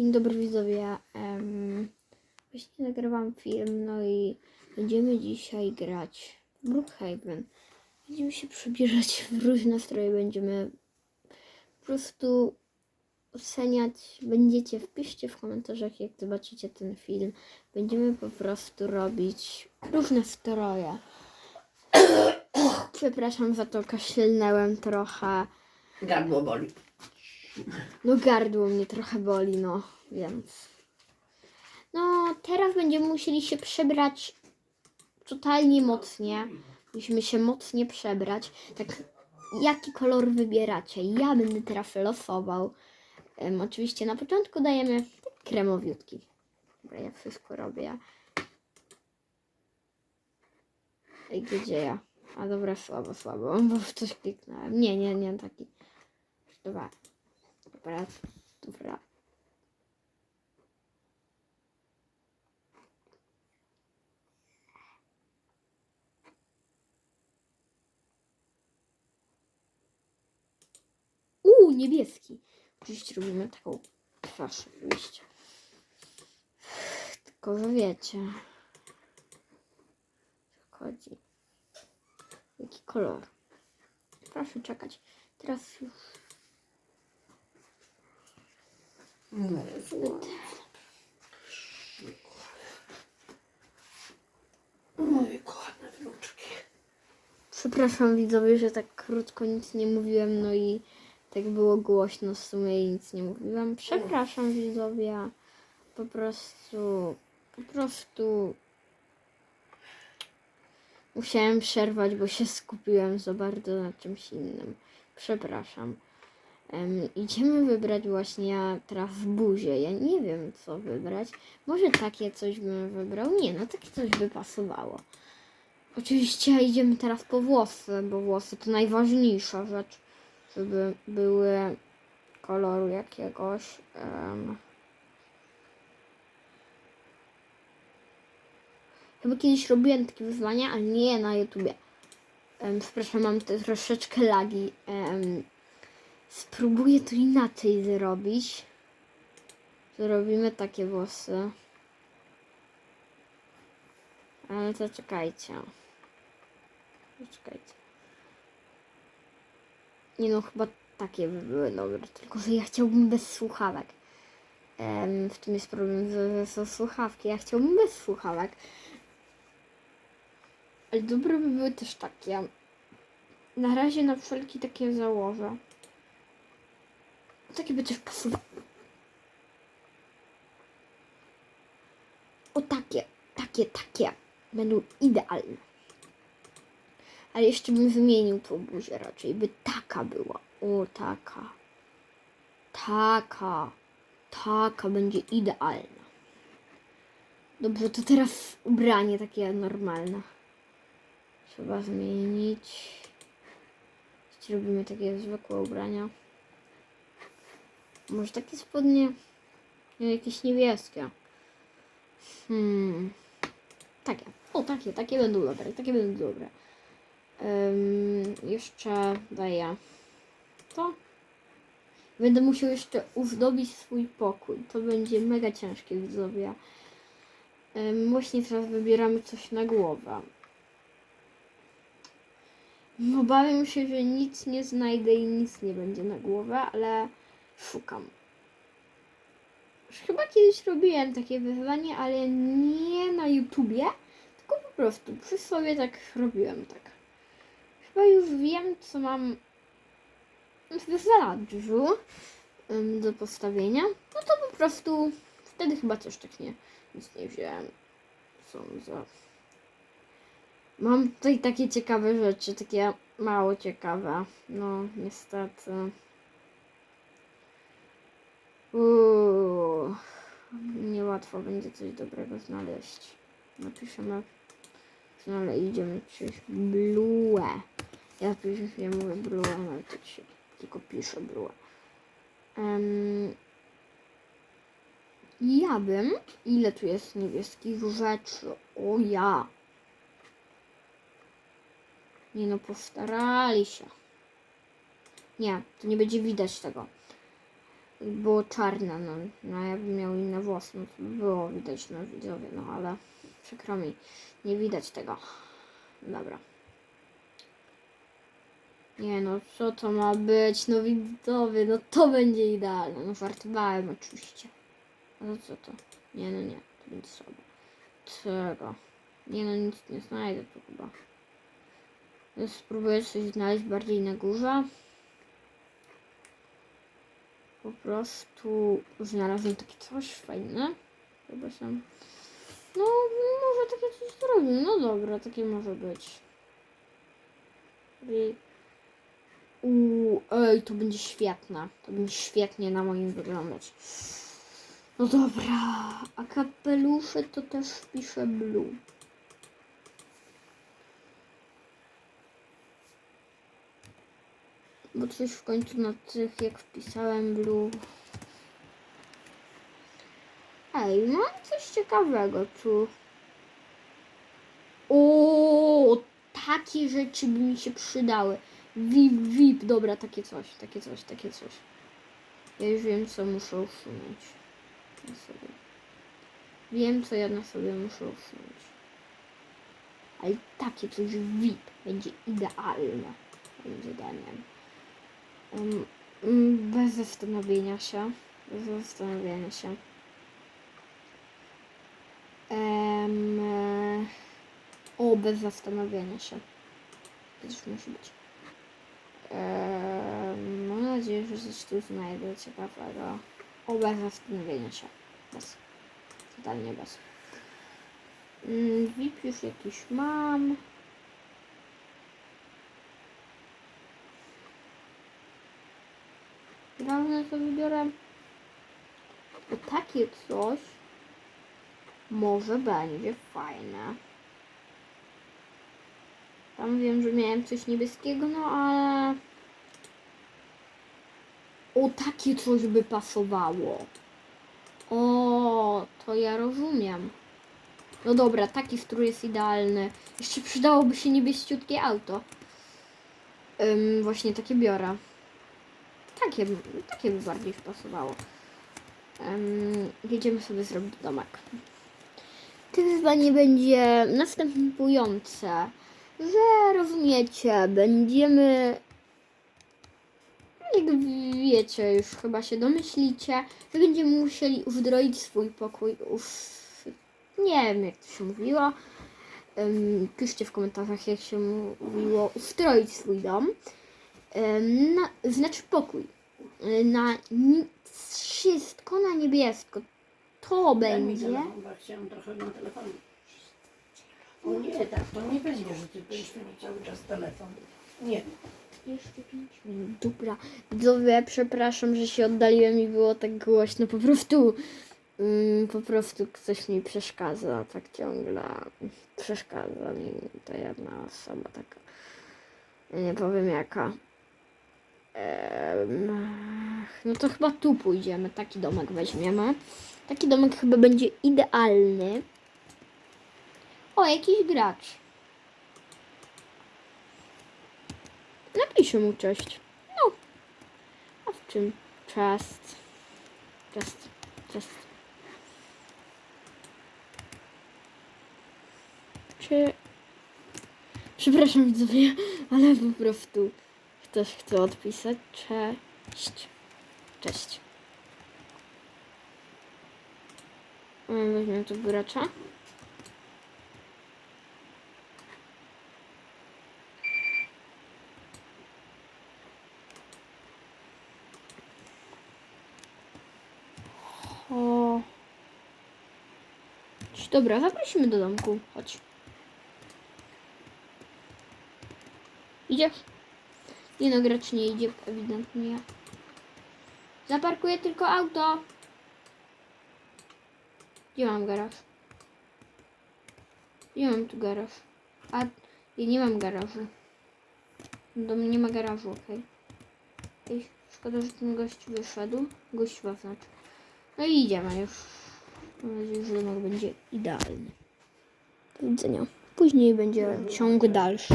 Dzień dobry widzowie. Em, właśnie nagrywam film, no i będziemy dzisiaj grać w Brookhaven. Będziemy się przebierać w różne stroje, będziemy po prostu oceniać, będziecie, wpiszcie w komentarzach, jak zobaczycie ten film. Będziemy po prostu robić różne stroje. Przepraszam za to, kaszlnęłem trochę. Gardło boli. No gardło mnie trochę boli, no, więc. No, teraz będziemy musieli się przebrać totalnie mocnie. Musimy się mocnie przebrać. Tak, jaki kolor wybieracie? Ja będę teraz losował. Em, oczywiście na początku dajemy kremowiutki. Dobra, ja wszystko robię. Ej, gdzie ja? A dobra, słabo, słabo, bo w coś kliknąłem. Nie, nie, nie, taki. Dobra. Dobra, dobra. Uuu, niebieski. Oczywiście robimy taką twarz, oczywiście. Tylko wy wiecie. Chodzi. Jaki kolor? Proszę czekać. Teraz już Przepraszam widzowie, że tak krótko nic nie mówiłem, no i tak było głośno w sumie i nic nie mówiłam. Przepraszam widzowie, po prostu, po prostu musiałem przerwać, bo się skupiłem za bardzo na czymś innym. Przepraszam. Em, idziemy wybrać właśnie teraz buzię. Ja nie wiem co wybrać. Może takie coś bym wybrał? Nie, no takie coś by pasowało. Oczywiście idziemy teraz po włosy, bo włosy to najważniejsza rzecz, żeby były koloru jakiegoś. em. Chyba kiedyś robiłem takie wyzwania, ale nie na YouTubie. Um, przepraszam, mam troszeczkę lagi. Em, spróbuję to inaczej zrobić. Zrobimy takie włosy. Ale to czekajcie. Czekajcie. Nie no, chyba takie by były dobre. Tylko, że ja chciałbym bez słuchawek. Em, w tym jest problem, że są słuchawki. Ja chciałbym bez słuchawek. Ale dobre by były też takie. Na razie na wszelki takie założę. Takie by też pasowały. O takie, takie, takie. Będą idealne. Ale jeszcze bym wymienił tą buzię raczej, by taka była. O, taka. Taka. Taka będzie idealna. Dobrze, to teraz ubranie takie normalne. Trzeba zmienić. Robimy takie zwykłe ubrania. Może takie spodnie? Nie, jakieś niebieskie. Hmm. Takie. O, takie, takie będą dobre, takie będą dobre. Ym, jeszcze daję to. Będę musiał jeszcze uzdobić swój pokój. To będzie mega ciężkie widzowie. Ym, właśnie teraz wybieramy coś na głowę. Obawiam się, że nic nie znajdę i nic nie będzie na głowę, ale szukam. Chyba kiedyś robiłem takie wyzwanie, ale nie na YouTubie, tylko po prostu przy sobie tak robiłem tak. Chyba już wiem, co mam w zanadrzu do postawienia. No to po prostu wtedy chyba też tak nie, nic nie wziąłem. Sądzę. Mam tutaj takie ciekawe rzeczy, takie mało ciekawe. No, niestety. Uuu, niełatwo będzie coś dobrego znaleźć. Napiszemy, znaleźliśmy coś blue. Ja piszę, ja mówię blue, ale tak się tylko pisze blue. Um, ja bym, ile tu jest niebieskich rzeczy? O ja. Nie no, postarali się. Nie, to nie będzie widać tego. Było czarne, no, no jakby miał inne włosy, no to by było widać na widzowie, no ale przykro mi, nie widać tego. Dobra. Nie no, co to ma być? No widzowie, no to będzie idealne. No żartowałem oczywiście. No co to? Nie no nie, to będzie słabe. Czego? Nie no, nic nie znajdę tu chyba. Spróbuję coś znaleźć bardziej na górze. Po prostu znalazłem takie coś fajne. Chyba sam. No, może takie coś zrobił. No dobra, takie może być. Uuu, ej, to będzie świetne. To będzie świetnie na moim wyglądać. No dobra, a kapelusze to też wpiszę blue. Bo coś w końcu na tych, jak wpisałem blue. Ej, mam coś ciekawego tu. O, takie rzeczy by mi się przydały. VIP, VIP, dobra, takie coś, takie coś, takie coś. Ja już wiem, co muszę usunąć. Na sobie. Wiem, co ja na sobie muszę usunąć. Ale takie coś VIP będzie idealne, moim zdaniem. Um, mm, bez zastanowienia się. Bez zastanowienia się. E, o, bez zastanowienia się. Już musi być. Em, mam nadzieję, że coś tu znajdę ciekawego. O, bez zastanowienia się. Bez. Totalnie bez. Mm, VIP już jakiś mam. To wybiorę. Takie coś może będzie fajne. Tam wiem, że miałem coś niebieskiego, no ale... O, takie coś by pasowało. O, to ja rozumiem. No dobra, taki strój jest idealny. Jeszcze przydałoby się niebieściutkie auto. Ym, właśnie takie biorę. Takie, takie by bardziej pasowało. Um, jedziemy sobie zrobić domek. To wyzwanie będzie następujące, że rozumiecie, będziemy, jak wiecie, już chyba się domyślicie, że będziemy musieli uzdroić swój pokój, uf, nie wiem jak to się mówiło, Em, piszcie w komentarzach jak się mówiło, ustroić swój dom, na, znaczy pokój, Y, na ni- wszystko na niebiesko, to Daj mi będzie... telefon, bo chciałam trochę na telefonie. O nie, tak to nie będzie, że ty będziesz miał cały czas telefon. Nie. Jeszcze 5 minut. Dobra. Widzowie, przepraszam, że się oddaliłem i było tak głośno. Po prostu, mm, po prostu ktoś mi przeszkadza. Tak ciągle przeszkadza mi ta jedna osoba taka. Nie powiem jaka. No to chyba tu pójdziemy. Taki domek weźmiemy. Taki domek chyba będzie idealny. O, jakiś gracz. Napiszę mu cześć. No. A w czym? Trust. Just. Just. Czy... Przepraszam widzowie, ale po prostu ktoś chce odpisać. Cześć. Cześć. Mm, Weźmiemy tu gracza. O. Dobra, zaprosimy do domku. Chodź. Idziesz? Nie no, gracz nie idzie, ewidentnie. Zaparkuję tylko auto. Gdzie mam garaż? Gdzie mam tu garaż? A, ja nie mam garażu. Do mnie nie ma garażu, okej. Ej, Szkoda, że ten gość wyszedł. Gość znaczy. No i idziemy już. Mam nadzieję, że domek będzie idealny. Do widzenia. Później będzie ciąg dalszy.